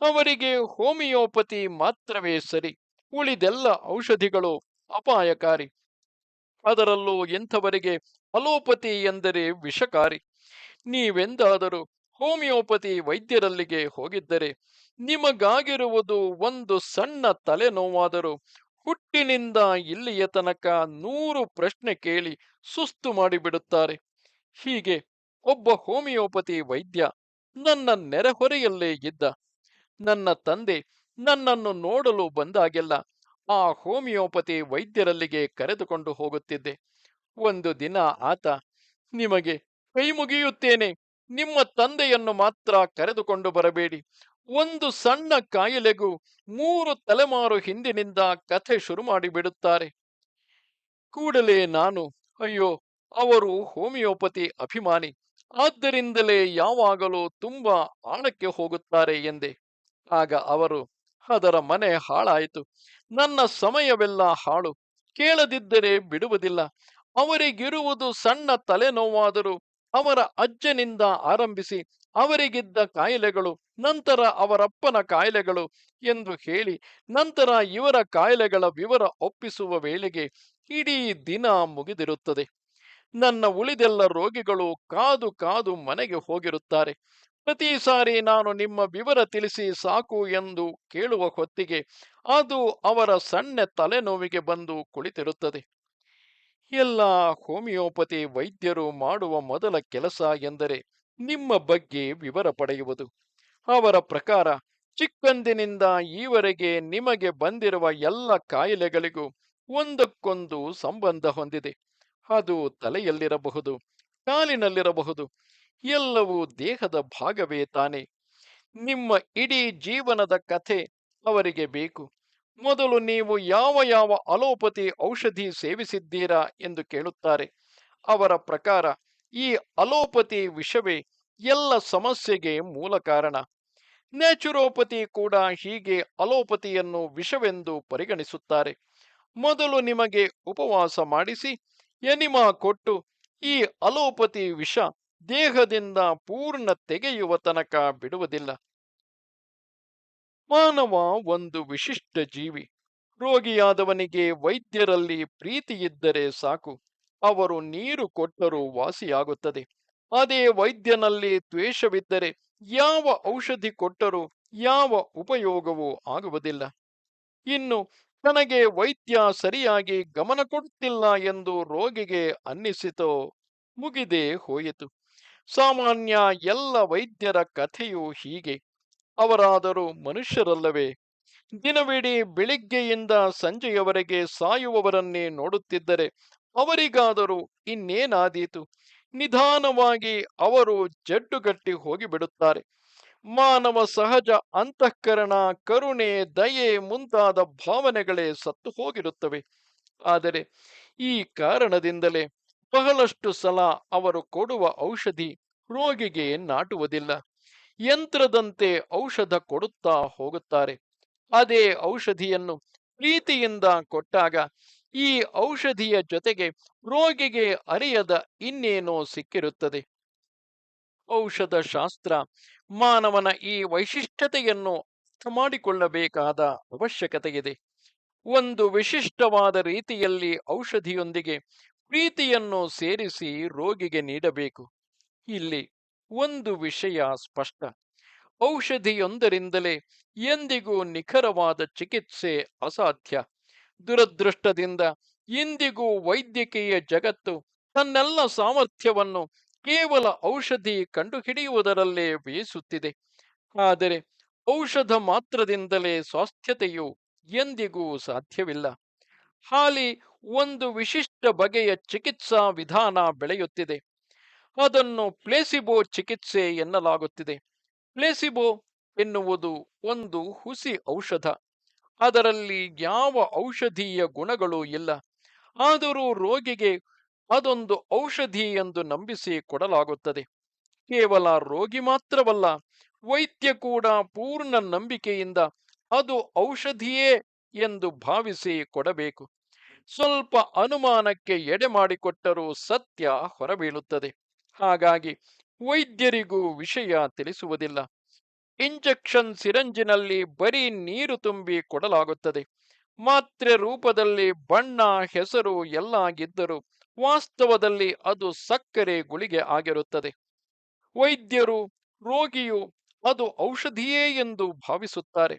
ಅವರಿಗೆ ಹೋಮಿಯೋಪತಿ ಮಾತ್ರವೇ ಸರಿ, ಉಳಿದೆಲ್ಲ ಔಷಧಿಗಳು ಅಪಾಯಕಾರಿ. ಅದರಲ್ಲೂ ಎಂಥವರಿಗೆ ಅಲೋಪತಿ ಎಂದರೆ ವಿಷಕಾರಿ. ನೀವೆಂದಾದರೂ ಹೋಮಿಯೋಪತಿ ವೈದ್ಯರಲ್ಲಿಗೆ ಹೋಗಿದ್ದರೆ ನಿಮಗಾಗಿರುವುದು ಒಂದು ಸಣ್ಣ ತಲೆನೋವಾದರೂ ಹುಟ್ಟಿನಿಂದ ಇಲ್ಲಿಯ ತನಕ ನೂರು ಪ್ರಶ್ನೆ ಕೇಳಿ ಸುಸ್ತು ಮಾಡಿಬಿಡುತ್ತಾರೆ. ಹೀಗೆ ಒಬ್ಬ ಹೋಮಿಯೋಪತಿ ವೈದ್ಯ ನನ್ನ ನೆರೆಹೊರೆಯಲ್ಲೇ ಇದ್ದ. ನನ್ನ ತಂದೆ ನನ್ನನ್ನು ನೋಡಲು ಬಂದಾಗೆಲ್ಲ ಆ ಹೋಮಿಯೋಪತಿ ವೈದ್ಯರಲ್ಲಿಗೆ ಕರೆದುಕೊಂಡು ಹೋಗುತ್ತಿದ್ದೆ. ಒಂದು ದಿನ ಆತ, ನಿಮಗೆ ಕೈ ಮುಗಿಯುತ್ತೇನೆ. ನಿಮ್ಮ ತಂದೆಯನ್ನು ಮಾತ್ರ ಕರೆದುಕೊಂಡು ಬರಬೇಡಿ. ಒಂದು ಸಣ್ಣ ಕಾಯಿಲೆಗೂ ಮೂರು ತಲೆಮಾರು ಹಿಂದಿನಿಂದ ಕಥೆ ಶುರು ಮಾಡಿಬಿಡುತ್ತಾರೆ. ಕೂಡಲೇ ನಾನು, ಅಯ್ಯೋ, ಅವರು ಹೋಮಿಯೋಪತಿ ಅಭಿಮಾನಿ, ಆದ್ದರಿಂದಲೇ ಯಾವಾಗಲೂ ತುಂಬಾ ಆಳಕ್ಕೆ ಹೋಗುತ್ತಾರೆ ಎಂದೆ. ಆಗ ಅವರು, ಅದರ ಮನೆ ಹಾಳಾಯಿತು, ನನ್ನ ಸಮಯವೆಲ್ಲ ಹಾಳು, ಕೇಳದಿದ್ದರೆ ಬಿಡುವುದಿಲ್ಲ, ಅವರಿಗಿರುವುದು ಸಣ್ಣ ತಲೆನೋವಾದರೂ ಅವರ ಅಜ್ಜನಿಂದ ಆರಂಭಿಸಿ ಅವರಿಗಿದ್ದ ಕಾಯಿಲೆಗಳು, ನಂತರ ಅವರಪ್ಪನ ಕಾಯಿಲೆಗಳು ಎಂದು ಹೇಳಿ, ನಂತರ ಇವರ ಕಾಯಿಲೆಗಳ ವಿವರ ಒಪ್ಪಿಸುವ ವೇಳೆಗೆ ಇಡೀ ದಿನ ಮುಗಿದಿರುತ್ತದೆ. ನನ್ನ ಉಳಿದೆಲ್ಲ ರೋಗಿಗಳು ಕಾದು ಕಾದು ಮನೆಗೆ ಹೋಗಿರುತ್ತಾರೆ. ಪ್ರತಿ ಸಾರಿ ನಾನು ನಿಮ್ಮ ವಿವರ ತಿಳಿಸಿ ಸಾಕು ಎಂದು ಕೇಳುವ ಹೊತ್ತಿಗೆ ಅದು ಅವರ ಸಣ್ಣ ತಲೆನೋವಿಗೆ ಬಂದು ಕುಳಿತಿರುತ್ತದೆ. ಎಲ್ಲ ಹೋಮಿಯೋಪತಿ ವೈದ್ಯರು ಮಾಡುವ ಮೊದಲ ಕೆಲಸ ಎಂದರೆ ನಿಮ್ಮ ಬಗ್ಗೆ ವಿವರ ಪಡೆಯುವುದು. ಅವರ ಪ್ರಕಾರ, ಚಿಕ್ಕಂದಿನಿಂದ ಈವರೆಗೆ ನಿಮಗೆ ಬಂದಿರುವ ಎಲ್ಲ ಕಾಯಿಲೆಗಳಿಗೂ ಒಂದಕ್ಕೊಂದು ಸಂಬಂಧ ಹೊಂದಿದೆ. ಅದು ತಲೆಯಲ್ಲಿರಬಹುದು, ಕಾಲಿನಲ್ಲಿರಬಹುದು, ಎಲ್ಲವೂ ದೇಹದ ಭಾಗವೇ ತಾನೆ. ನಿಮ್ಮ ಇಡೀ ಜೀವನದ ಕಥೆ ಅವರಿಗೆ ಬೇಕು. ಮೊದಲು ನೀವು ಯಾವ ಯಾವ ಅಲೋಪತಿ ಔಷಧಿ ಸೇವಿಸಿದ್ದೀರಾ ಎಂದು ಕೇಳುತ್ತಾರೆ. ಅವರ ಪ್ರಕಾರ ಈ ಅಲೋಪತಿ ವಿಷವೇ ಎಲ್ಲ ಸಮಸ್ಯೆಗೆ ಮೂಲ ಕಾರಣ. ನ್ಯಾಚುರೋಪತಿ ಕೂಡ ಹೀಗೆ ಅಲೋಪತಿಯನ್ನು ವಿಷವೆಂದು ಪರಿಗಣಿಸುತ್ತಾರೆ. ಮೊದಲು ನಿಮಗೆ ಉಪವಾಸ ಮಾಡಿಸಿ, ಎನಿಮಾ ಕೊಟ್ಟು, ಈ ಅಲೋಪತಿ ವಿಷ ದೇಹದಿಂದ ಪೂರ್ಣ ತೆಗೆಯುವ ತನಕ ಬಿಡುವುದಿಲ್ಲ. ಮಾನವ ಒಂದು ವಿಶಿಷ್ಟ ಜೀವಿ. ರೋಗಿಯಾದವನಿಗೆ ವೈದ್ಯರಲ್ಲಿ ಪ್ರೀತಿಯಿದ್ದರೆ ಸಾಕು. ಅವರು ನೀರು ಕೊಟ್ಟರೂ ವಾಸಿಯಾಗುತ್ತದೆ. ಅದೇ ವೈದ್ಯನಲ್ಲಿ ದ್ವೇಷವಿದ್ದರೆ ಯಾವ ಔಷಧಿ ಕೊಟ್ಟರೂ ಯಾವ ಉಪಯೋಗವೂ ಆಗುವುದಿಲ್ಲ. ಇನ್ನು ತನಗೆ ವೈದ್ಯ ಸರಿಯಾಗಿ ಗಮನ ಕೊಡುತ್ತಿಲ್ಲ ಎಂದು ರೋಗಿಗೆ ಅನ್ನಿಸಿತೋ ಮುಗಿದೇ ಹೋಯಿತು. ಸಾಮಾನ್ಯ ಎಲ್ಲ ವೈದ್ಯರ ಕಥೆಯೂ ಹೀಗೆ. ಅವರಾದರೂ ಮನುಷ್ಯರಲ್ಲವೇ? ದಿನವಿಡೀ ಬೆಳಿಗ್ಗೆಯಿಂದ ಸಂಜೆಯವರೆಗೆ ಸಾಯುವವರನ್ನೇ ನೋಡುತ್ತಿದ್ದರೆ ಅವರಿಗಾದರೂ ಇನ್ನೇನಾದೀತು? ನಿಧಾನವಾಗಿ ಅವರು ಜಡ್ಡುಗಟ್ಟಿ ಹೋಗಿಬಿಡುತ್ತಾರೆ. ಮಾನವ ಸಹಜ ಅಂತಃಕರಣ, ಕರುಣೆ, ದಯೆ ಮುಂತಾದ ಭಾವನೆಗಳೇ ಸತ್ತು ಹೋಗಿರುತ್ತವೆ. ಆದರೆ ಈ ಕಾರಣದಿಂದಲೇ ಬಹಳಷ್ಟು ಸಲ ಅವರು ಕೊಡುವ ಔಷಧಿ ರೋಗಿಗೆ ನಾಟುವುದಿಲ್ಲ. ಯಂತ್ರದಂತೆ ಔಷಧ ಕೊಡುತ್ತಾ ಹೋಗುತ್ತಾರೆ. ಅದೇ ಔಷಧಿಯನ್ನು ಪ್ರೀತಿಯಿಂದ ಕೊಟ್ಟಾಗ ಈ ಔಷಧಿಯ ಜೊತೆಗೆ ರೋಗಿಗೆ ಅರಿಯದ ಇನ್ನೇನೋ ಸಿಕ್ಕಿರುತ್ತದೆ. ಔಷಧ ಶಾಸ್ತ್ರ ಮಾನವನ ಈ ವೈಶಿಷ್ಟ್ಯತೆಯನ್ನು ಅರ್ಥ ಮಾಡಿಕೊಳ್ಳಬೇಕಾದ ಅವಶ್ಯಕತೆ ಇದೆ ಒಂದು ವಿಶಿಷ್ಟವಾದ ರೀತಿಯಲ್ಲಿ ಔಷಧಿಯೊಂದಿಗೆ ಪ್ರೀತಿಯನ್ನು ಸೇರಿಸಿ ರೋಗಿಗೆ ನೀಡಬೇಕು. ಇಲ್ಲಿ ಒಂದು ವಿಷಯ ಸ್ಪಷ್ಟ. ಔಷಧಿಯೊಂದರಿಂದಲೇ ಎಂದಿಗೂ ನಿಖರವಾದ ಚಿಕಿತ್ಸೆ ಅಸಾಧ್ಯ. ದುರದೃಷ್ಟದಿಂದ ಇಂದಿಗೂ ವೈದ್ಯಕೀಯ ಜಗತ್ತು ತನ್ನೆಲ್ಲ ಸಾಮರ್ಥ್ಯವನ್ನು ಕೇವಲ ಔಷಧಿ ಕಂಡುಹಿಡಿಯುವುದರಲ್ಲೇ ವ್ಯಯಿಸುತ್ತಿದೆ ಆದರೆ ಔಷಧ ಮಾತ್ರದಿಂದಲೇ ಸ್ವಾಸ್ಥ್ಯತೆಯು ಎಂದಿಗೂ ಸಾಧ್ಯವಿಲ್ಲ. ಹಾಲಿ ಒಂದು ವಿಶಿಷ್ಟ ಬಗೆಯ ಚಿಕಿತ್ಸಾ ವಿಧಾನ ಬೆಳೆಯುತ್ತಿದೆ. ಅದನ್ನು ಪ್ಲೇಸಿಬೋ ಚಿಕಿತ್ಸೆ ಎನ್ನಲಾಗುತ್ತಿದೆ. ಪ್ಲೇಸಿಬೋ ಎನ್ನುವುದು ಒಂದು ಹುಸಿ ಔಷಧ. ಅದರಲ್ಲಿ ಯಾವ ಔಷಧೀಯ ಗುಣಗಳು ಇಲ್ಲ. ಆದರೂ ರೋಗಿಗೆ ಅದೊಂದು ಔಷಧಿ ಎಂದು ನಂಬಿಸಿ ಕೊಡಲಾಗುತ್ತದೆ. ಕೇವಲ ರೋಗಿ ಮಾತ್ರವಲ್ಲ, ವೈದ್ಯ ಕೂಡ ಪೂರ್ಣ ನಂಬಿಕೆಯಿಂದ ಅದು ಔಷಧಿಯೇ ಎಂದು ಭಾವಿಸಿ ಕೊಡಬೇಕು. ಸ್ವಲ್ಪ ಅನುಮಾನಕ್ಕೆ ಎಡೆ ಮಾಡಿಕೊಟ್ಟರೂ ಸತ್ಯ ಹೊರಬೀಳುತ್ತದೆ. ಹಾಗಾಗಿ ವೈದ್ಯರಿಗೂ ವಿಷಯ ತಿಳಿಸುವುದಿಲ್ಲ. ಇಂಜೆಕ್ಷನ್ ಸಿರಂಜಿನಲ್ಲಿ ಬರೀ ನೀರು ತುಂಬಿ ಕೊಡಲಾಗುತ್ತದೆ. ಮಾತ್ರೆ ರೂಪದಲ್ಲಿ ಬಣ್ಣ, ಹೆಸರು ಎಲ್ಲ ಆಗಿದ್ದರೂ ವಾಸ್ತವದಲ್ಲಿ ಅದು ಸಕ್ಕರೆ ಗುಳಿಗೆ ಆಗಿರುತ್ತದೆ. ವೈದ್ಯರು, ರೋಗಿಯು ಅದು ಔಷಧಿಯೇ ಎಂದು ಭಾವಿಸುತ್ತಾರೆ.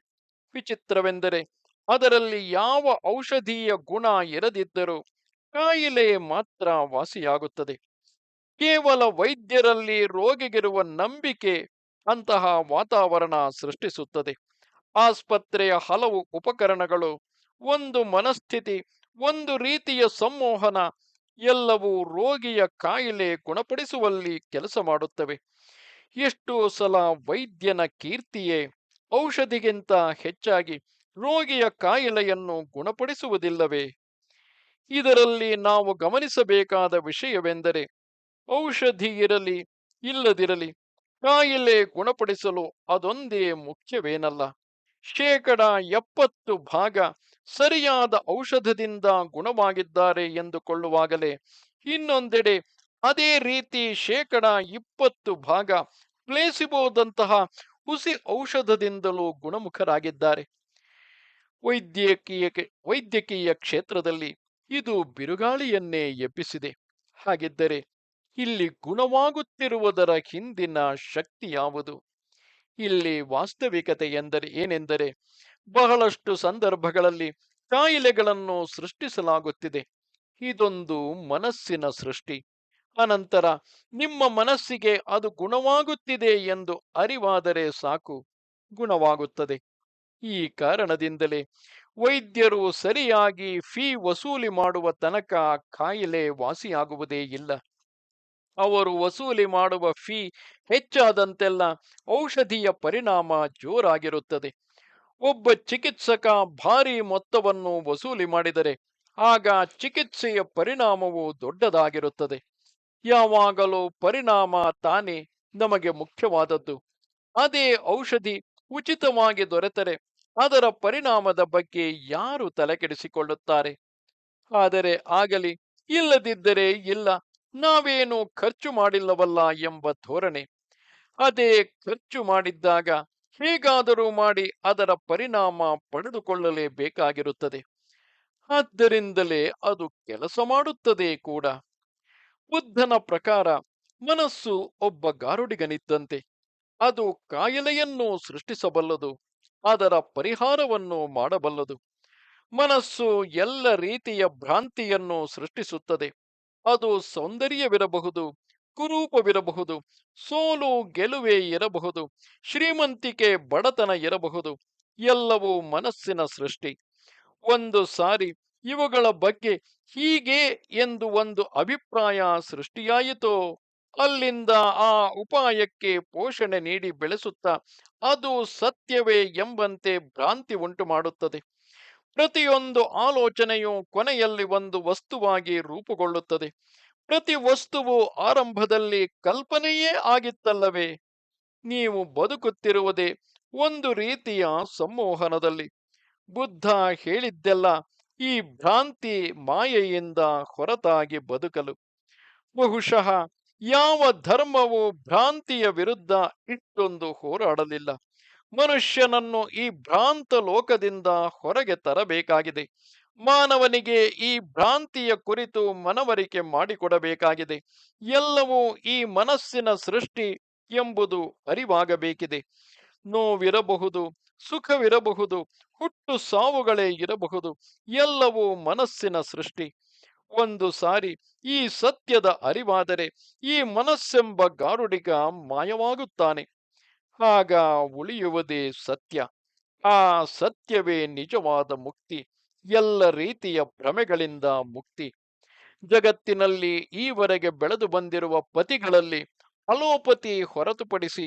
ವಿಚಿತ್ರವೆಂದರೆ ಅದರಲ್ಲಿ ಯಾವ ಔಷಧೀಯ ಗುಣ ಇರದಿದ್ದರೂ ಕಾಯಿಲೆ ಮಾತ್ರ ವಾಸಿಯಾಗುತ್ತದೆ. ಕೇವಲ ವೈದ್ಯರಲ್ಲಿ ರೋಗಿಗಿರುವ ನಂಬಿಕೆ ಅಂತಹ ವಾತಾವರಣ ಸೃಷ್ಟಿಸುತ್ತದೆ. ಆಸ್ಪತ್ರೆಯ ಹಲವು ಉಪಕರಣಗಳು, ಒಂದು ಮನಸ್ಥಿತಿ, ಒಂದು ರೀತಿಯ ಸಂಮೋಹನ, ಎಲ್ಲವೂ ರೋಗಿಯ ಕಾಯಿಲೆ ಗುಣಪಡಿಸುವಲ್ಲಿ ಕೆಲಸ ಮಾಡುತ್ತವೆ. ಎಷ್ಟೋ ಸಲ ವೈದ್ಯನ ಕೀರ್ತಿಯೇ ಔಷಧಿಗಿಂತ ಹೆಚ್ಚಾಗಿ ರೋಗಿಯ ಕಾಯಿಲೆಯನ್ನು ಗುಣಪಡಿಸುವುದಿಲ್ಲವೇ? ಇದರಲ್ಲಿ ನಾವು ಗಮನಿಸಬೇಕಾದ ವಿಷಯವೆಂದರೆ ಔಷಧಿ ಇರಲಿ, ಇಲ್ಲದಿರಲಿ ಕಾಯಿಲೆ ಗುಣಪಡಿಸಲು ಅದೊಂದೇ ಮುಖ್ಯವೇನಲ್ಲ. ಶೇಕಡ ಎಪ್ಪತ್ತು ಭಾಗ ಸರಿಯಾದ ಔಷಧದಿಂದ ಗುಣವಾಗಿದ್ದಾರೆ ಎಂದುಕೊಳ್ಳುವಾಗಲೇ ಇನ್ನೊಂದೆಡೆ ಅದೇ ರೀತಿ ಶೇಕಡ ಇಪ್ಪತ್ತು ಭಾಗ ಪ್ಲೇಸಿಬೋದಂತಹ ಹುಸಿ ಔಷಧದಿಂದಲೂ ಗುಣಮುಖರಾಗಿದ್ದಾರೆ. ವೈದ್ಯಕೀಯ ವೈದ್ಯಕೀಯ ಕ್ಷೇತ್ರದಲ್ಲಿ ಇದು ಬಿರುಗಾಳಿಯನ್ನೇ ಎಬ್ಬಿಸಿದೆ. ಹಾಗಿದ್ದರೆ ಇಲ್ಲಿ ಗುಣವಾಗುತ್ತಿರುವುದರ ಹಿಂದಿನ ಶಕ್ತಿ ಯಾವುದು? ಇಲ್ಲಿ ವಾಸ್ತವಿಕತೆ ಎಂದರೆ ಏನೆಂದರೆ, ಬಹಳಷ್ಟು ಸಂದರ್ಭಗಳಲ್ಲಿ ಕಾಯಿಲೆಗಳನ್ನು ಸೃಷ್ಟಿಸಲಾಗುತ್ತಿದೆ. ಇದೊಂದು ಮನಸ್ಸಿನ ಸೃಷ್ಟಿ. ಅನಂತರ, ನಿಮ್ಮ ಮನಸ್ಸಿಗೆ ಅದು ಗುಣವಾಗುತ್ತಿದೆ ಎಂದು ಅರಿವಾದರೆ ಸಾಕು, ಗುಣವಾಗುತ್ತದೆ. ಈ ಕಾರಣದಿಂದಲೇ ವೈದ್ಯರು ಸರಿಯಾಗಿ ಫೀ ವಸೂಲಿ ಮಾಡುವ ತನಕ ಕಾಯಿಲೆ ವಾಸಿಯಾಗುವುದೇ ಇಲ್ಲ. ಅವರು ವಸೂಲಿ ಮಾಡುವ ಫೀ ಹೆಚ್ಚಾದಂತೆಲ್ಲ ಔಷಧಿಯ ಪರಿಣಾಮ ಜೋರಾಗಿರುತ್ತದೆ. ಒಬ್ಬ ಚಿಕಿತ್ಸಕ ಭಾರಿ ಮೊತ್ತವನ್ನು ವಸೂಲಿ ಮಾಡಿದರೆ ಆಗ ಚಿಕಿತ್ಸೆಯ ಪರಿಣಾಮವು ದೊಡ್ಡದಾಗಿರುತ್ತದೆ. ಯಾವಾಗಲೂ ಪರಿಣಾಮ ತಾನೇ ನಮಗೆ ಮುಖ್ಯವಾದದ್ದು. ಅದೇ ಔಷಧಿ ಉಚಿತವಾಗಿ ದೊರೆತರೆ ಅದರ ಪರಿಣಾಮದ ಬಗ್ಗೆ ಯಾರು ತಲೆಕೆಡಿಸಿಕೊಳ್ಳುತ್ತಾರೆ? ಆದರೆ ಆಗಲಿ, ಇಲ್ಲದಿದ್ದರೆ ಇಲ್ಲ. ನಾವೇನು ಖರ್ಚು ಮಾಡಿಲ್ಲವಲ್ಲ ಎಂಬ ಧೋರಣೆ. ಅದೇ ಖರ್ಚು ಮಾಡಿದ್ದಾಗ ಹೇಗಾದರೂ ಮಾಡಿ ಅದರ ಪರಿಣಾಮ ಪಡೆದುಕೊಳ್ಳಲೇಬೇಕಾಗಿರುತ್ತದೆ. ಆದ್ದರಿಂದಲೇ ಅದು ಕೆಲಸ ಮಾಡುತ್ತದೆ ಕೂಡ. ಬುದ್ಧನ ಪ್ರಕಾರ ಮನಸ್ಸು ಒಬ್ಬ ಗಾರುಡಿಗನಿದ್ದಂತೆ. ಅದು ಕಾಯಿಲೆಯನ್ನು ಸೃಷ್ಟಿಸಬಲ್ಲದು. ಅದರ ಪರಿಹಾರವನ್ನು ಮಾಡಬಲ್ಲದು. ಮನಸ್ಸು ಎಲ್ಲ ರೀತಿಯ ಭ್ರಾಂತಿಯನ್ನು ಸೃಷ್ಟಿಸುತ್ತದೆ. ಅದು ಸೌಂದರ್ಯವಿರಬಹುದು, ಕುರೂಪವಿರಬಹುದು, ಸೋಲು ಗೆಲುವೆ ಇರಬಹುದು, ಶ್ರೀಮಂತಿಕೆ ಬಡತನ ಇರಬಹುದು, ಎಲ್ಲವೂ ಮನಸ್ಸಿನ ಸೃಷ್ಟಿ. ಒಂದು ಸಾರಿ ಇವುಗಳ ಬಗ್ಗೆ ಹೀಗೆ ಎಂದು ಒಂದು ಅಭಿಪ್ರಾಯ ಸೃಷ್ಟಿಯಾಯಿತೋ, ಅಲ್ಲಿಂದ ಆ ಉಪಾಯಕ್ಕೆ ಪೋಷಣೆ ನೀಡಿ ಬೆಳೆಸುತ್ತಾ ಅದು ಸತ್ಯವೇ ಎಂಬಂತೆ ಭ್ರಾಂತಿ ಉಂಟು ಮಾಡುತ್ತದೆ ಪ್ರತಿಯೊಂದು ಆಲೋಚನೆಯು ಕೊನೆಯಲ್ಲಿ ಒಂದು ವಸ್ತುವಾಗಿ ರೂಪುಗೊಳ್ಳುತ್ತದೆ. ಪ್ರತಿ ವಸ್ತುವು ಆರಂಭದಲ್ಲಿ ಕಲ್ಪನೆಯೇ ಆಗಿತ್ತಲ್ಲವೇ? ನೀವು ಬದುಕುತ್ತಿರುವುದೇ ಒಂದು ರೀತಿಯ ಸಂಮೋಹನದಲ್ಲಿ. ಬುದ್ಧ ಹೇಳಿದ್ದೆಲ್ಲ ಈ ಭ್ರಾಂತಿ ಮಾಯೆಯಿಂದ ಹೊರತಾಗಿ ಬದುಕಲು. ಬಹುಶಃ ಯಾವ ಧರ್ಮವು ಭ್ರಾಂತಿಯ ವಿರುದ್ಧ ಇಷ್ಟೊಂದು ಹೋರಾಡಲಿಲ್ಲ. ಮನುಷ್ಯನನ್ನು ಈ ಭ್ರಾಂತ ಲೋಕದಿಂದ ಹೊರಗೆ ತರಬೇಕಾಗಿದೆ. ಮಾನವನಿಗೆ ಈ ಭ್ರಾಂತಿಯ ಕುರಿತು ಮನವರಿಕೆ ಮಾಡಿಕೊಡಬೇಕಾಗಿದೆ. ಎಲ್ಲವೂ ಈ ಮನಸ್ಸಿನ ಸೃಷ್ಟಿ ಎಂಬುದು ಅರಿವಾಗಬೇಕಿದೆ. ನೋವಿರಬಹುದು, ಸುಖವಿರಬಹುದು, ಹುಟ್ಟು ಸಾವುಗಳೇ ಇರಬಹುದು, ಎಲ್ಲವೂ ಮನಸ್ಸಿನ ಸೃಷ್ಟಿ. ಒಂದು ಸಾರಿ ಈ ಸತ್ಯದ ಅರಿವಾದರೆ ಈ ಮನಸ್ಸೆಂಬ ಗಾರುಡಿಗ ಮಾಯವಾಗುತ್ತಾನೆ. ಆಗ ಉಳಿಯುವುದೇ ಸತ್ಯ. ಆ ಸತ್ಯವೇ ನಿಜವಾದ ಮುಕ್ತಿ. ಎಲ್ಲ ರೀತಿಯ ಭ್ರಮೆಗಳಿಂದ ಮುಕ್ತಿ. ಜಗತ್ತಿನಲ್ಲಿ ಈವರೆಗೆ ಬೆಳೆದು ಬಂದಿರುವ ಪತಿಗಳಲ್ಲಿ ಅಲೋಪತಿ ಹೊರತುಪಡಿಸಿ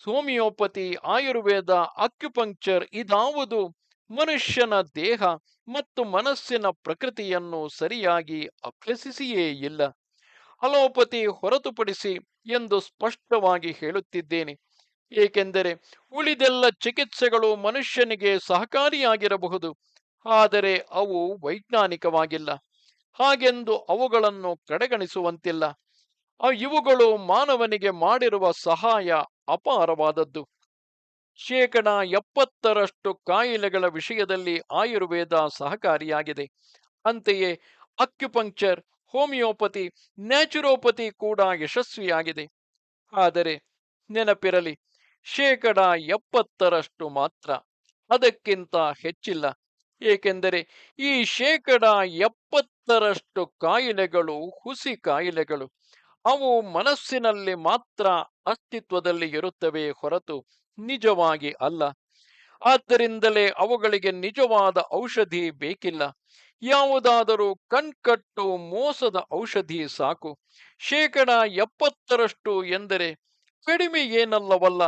ಸೋಮಿಯೋಪತಿ ಆಯುರ್ವೇದ, ಅಕ್ಯುಪಂಕ್ಚರ್ ಇದಾವುದು ಮನುಷ್ಯನ ದೇಹ ಮತ್ತು ಮನಸ್ಸಿನ ಪ್ರಕೃತಿಯನ್ನು ಸರಿಯಾಗಿ ಅಭ್ಯಸಿಸಿಯೇ ಇಲ್ಲ. ಅಲೋಪತಿ ಹೊರತುಪಡಿಸಿ ಎಂದು ಸ್ಪಷ್ಟವಾಗಿ ಹೇಳುತ್ತಿದ್ದೇನೆ. ಏಕೆಂದರೆ ಉಳಿದೆಲ್ಲ ಚಿಕಿತ್ಸೆಗಳು ಮನುಷ್ಯನಿಗೆ ಸಹಕಾರಿಯಾಗಿರಬಹುದು, ಆದರೆ ಅವು ವೈಜ್ಞಾನಿಕವಾಗಿಲ್ಲ. ಹಾಗೆಂದು ಅವುಗಳನ್ನು ಕಡೆಗಣಿಸುವಂತಿಲ್ಲ. ಇವುಗಳು ಮಾನವನಿಗೆ ಮಾಡಿರುವ ಸಹಾಯ ಅಪಾರವಾದದ್ದು. ಶೇಕಡ ಎಪ್ಪತ್ತರಷ್ಟು ಕಾಯಿಲೆಗಳ ವಿಷಯದಲ್ಲಿ ಆಯುರ್ವೇದ ಸಹಕಾರಿಯಾಗಿದೆ. ಅಂತೆಯೇ ಅಕ್ಯುಪಂಕ್ಚರ್, ಹೋಮಿಯೋಪತಿ, ನ್ಯಾಚುರೋಪತಿ ಕೂಡ ಯಶಸ್ವಿಯಾಗಿದೆ. ಆದರೆ ನೆನಪಿರಲಿ ಶೇಕಡ ಎಪ್ಪತ್ತರಷ್ಟು ಮಾತ್ರ. ಅದಕ್ಕಿಂತ ಹೆಚ್ಚಿಲ್ಲ. ಏಕೆಂದರೆ ಈ ಶೇಕಡ ಎಪ್ಪತ್ತರಷ್ಟು ಕಾಯಿಲೆಗಳು ಹುಸಿ ಕಾಯಿಲೆಗಳು. ಅವು ಮನಸ್ಸಿನಲ್ಲಿ ಮಾತ್ರ ಅಸ್ತಿತ್ವದಲ್ಲಿ ಇರುತ್ತವೆ ಹೊರತು ನಿಜವಾಗಿ ಅಲ್ಲ. ಆದ್ದರಿಂದಲೇ ಅವುಗಳಿಗೆ ನಿಜವಾದ ಔಷಧಿ ಬೇಕಿಲ್ಲ. ಯಾವುದಾದರೂ ಕಣ್ಕಟ್ಟು ಮೋಸದ ಔಷಧಿ ಸಾಕು. ಶೇಕಡ ಎಪ್ಪತ್ತರಷ್ಟು ಎಂದರೆ ಕಡಿಮೆ ಏನಲ್ಲವಲ್ಲ?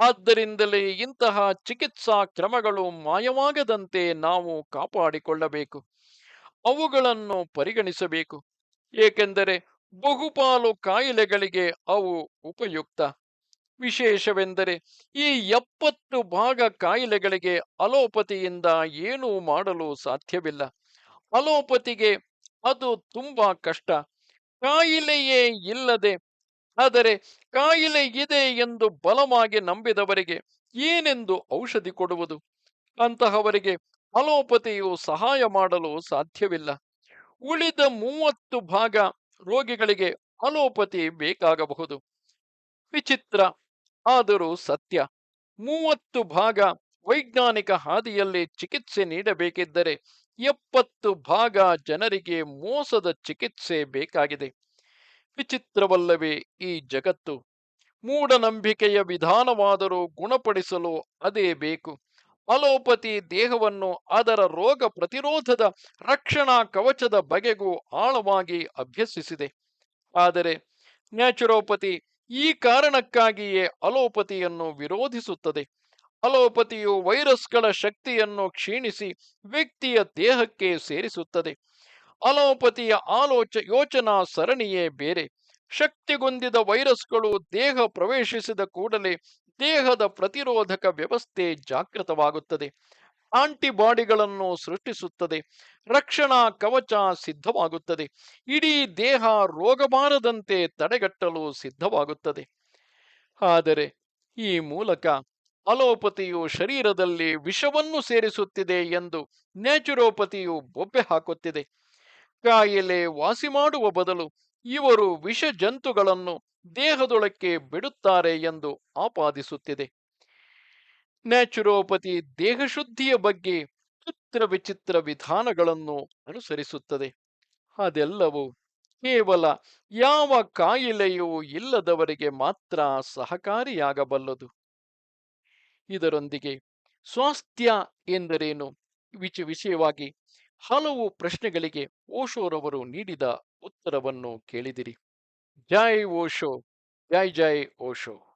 ಆದ್ದರಿಂದಲೇ ಇಂತಹ ಚಿಕಿತ್ಸಾ ಕ್ರಮಗಳು ಮಾಯವಾಗದಂತೆ ನಾವು ಕಾಪಾಡಿಕೊಳ್ಳಬೇಕು. ಅವುಗಳನ್ನು ಪರಿಗಣಿಸಬೇಕು. ಏಕೆಂದರೆ ಬಹುಪಾಲು ಕಾಯಿಲೆಗಳಿಗೆ ಅವು ಉಪಯುಕ್ತ. ವಿಶೇಷವೆಂದರೆ ಈ ಎಪ್ಪತ್ತು ಭಾಗ ಕಾಯಿಲೆಗಳಿಗೆ ಅಲೋಪತಿಯಿಂದ ಏನೂ ಮಾಡಲು ಸಾಧ್ಯವಿಲ್ಲ. ಅಲೋಪತಿಗೆ ಅದು ತುಂಬಾ ಕಷ್ಟ. ಕಾಯಿಲೆಯೇ ಇಲ್ಲದೆ ಆದರೆ ಕಾಯಿಲೆ ಇದೆ ಎಂದು ಬಲವಾಗಿ ನಂಬಿದವರಿಗೆ ಏನೆಂದು ಔಷಧಿ ಕೊಡುವುದು? ಅಂತಹವರಿಗೆ ಅಲೋಪತಿಯು ಸಹಾಯ ಮಾಡಲು ಸಾಧ್ಯವಿಲ್ಲ. ಉಳಿದ ಮೂವತ್ತು ಭಾಗ ರೋಗಿಗಳಿಗೆ ಅಲೋಪತಿ ಬೇಕಾಗಬಹುದು. ವಿಚಿತ್ರ, ಆದರೂ ಸತ್ಯ. ಮೂವತ್ತು ಭಾಗ ವೈಜ್ಞಾನಿಕ ಹಾದಿಯಲ್ಲಿ ಚಿಕಿತ್ಸೆ ನೀಡಬೇಕಿದ್ದರೆ ಎಪ್ಪತ್ತು ಭಾಗ ಜನರಿಗೆ ಮೋಸದ ಚಿಕಿತ್ಸೆ ಬೇಕಾಗಿದೆ. ವಿಚಿತ್ರವಲ್ಲವೇ ಈ ಜಗತ್ತು. ಮೂಢನಂಬಿಕೆಯ ವಿಧಾನವಾದರೂ ಗುಣಪಡಿಸಲು ಅದೇ ಬೇಕು. ಅಲೋಪತಿ ದೇಹವನ್ನು ಅದರ ರೋಗ ಪ್ರತಿರೋಧದ ರಕ್ಷಣಾ ಕವಚದ ಬಗೆಗೂ ಆಳವಾಗಿ ಅಭ್ಯಸಿಸಿದೆ. ಆದರೆ ನ್ಯಾಚುರೋಪತಿ ಈ ಕಾರಣಕ್ಕಾಗಿಯೇ ಅಲೋಪತಿಯನ್ನು ವಿರೋಧಿಸುತ್ತದೆ. ಅಲೋಪತಿಯು ವೈರಸ್ಗಳ ಶಕ್ತಿಯನ್ನು ಕ್ಷೀಣಿಸಿ ವ್ಯಕ್ತಿಯ ದೇಹಕ್ಕೆ ಸೇರಿಸುತ್ತದೆ. ಅಲೋಪತಿಯ ಆಲೋಚ ಯೋಚನಾ ಸರಣಿಯೇ ಬೇರೆ. ಶಕ್ತಿಗೊಂದಿದ ವೈರಸ್ಗಳು ದೇಹ ಪ್ರವೇಶಿಸಿದ ಕೂಡಲೇ ದೇಹದ ಪ್ರತಿರೋಧಕ ವ್ಯವಸ್ಥೆ ಜಾಗೃತವಾಗುತ್ತದೆ. ಆಂಟಿಬಾಡಿಗಳನ್ನು ಸೃಷ್ಟಿಸುತ್ತದೆ. ರಕ್ಷಣಾ ಕವಚ ಸಿದ್ಧವಾಗುತ್ತದೆ. ಇಡೀ ದೇಹ ರೋಗಬಾರದಂತೆ ತಡೆಗಟ್ಟಲು ಸಿದ್ಧವಾಗುತ್ತದೆ. ಆದರೆ ಈ ಮೂಲಕ ಅಲೋಪತಿಯು ಶರೀರದಲ್ಲಿ ವಿಷವನ್ನು ಸೇರಿಸುತ್ತಿದೆ ಎಂದು ನ್ಯಾಚುರೋಪತಿಯು ಬೊಬ್ಬೆ ಹಾಕುತ್ತಿದೆ. ಕಾಯಿಲೆ ವಾಸಿ ಮಾಡುವ ಬದಲು ಇವರು ವಿಷ ಜಂತುಗಳನ್ನು ದೇಹದೊಳಕ್ಕೆ ಬಿಡುತ್ತಾರೆ ಎಂದು ಆಪಾದಿಸುತ್ತಿದೆ. ನ್ಯಾಚುರೋಪತಿ ದೇಹಶುದ್ಧಿಯ ಬಗ್ಗೆ ಚಿತ್ರ ವಿಚಿತ್ರ ವಿಧಾನಗಳನ್ನು ಅನುಸರಿಸುತ್ತದೆ. ಅದೆಲ್ಲವೂ ಕೇವಲ ಯಾವ ಕಾಯಿಲೆಯೂ ಇಲ್ಲದವರಿಗೆ ಮಾತ್ರ ಸಹಕಾರಿಯಾಗಬಲ್ಲದು. ಇದರೊಂದಿಗೆ ಸ್ವಾಸ್ಥ್ಯ ಎಂದರೇನು? ವಿಚ ವಿಷಯವಾಗಿ ಹಲವು ಪ್ರಶ್ನೆಗಳಿಗೆ ಓಶೋರವರು ನೀಡಿದ ಉತ್ತರವನ್ನು ಕೇಳಿದಿರಿ. ಜೈ ಓಶೋ ಜೈ ಜೈ ಓಶೋ.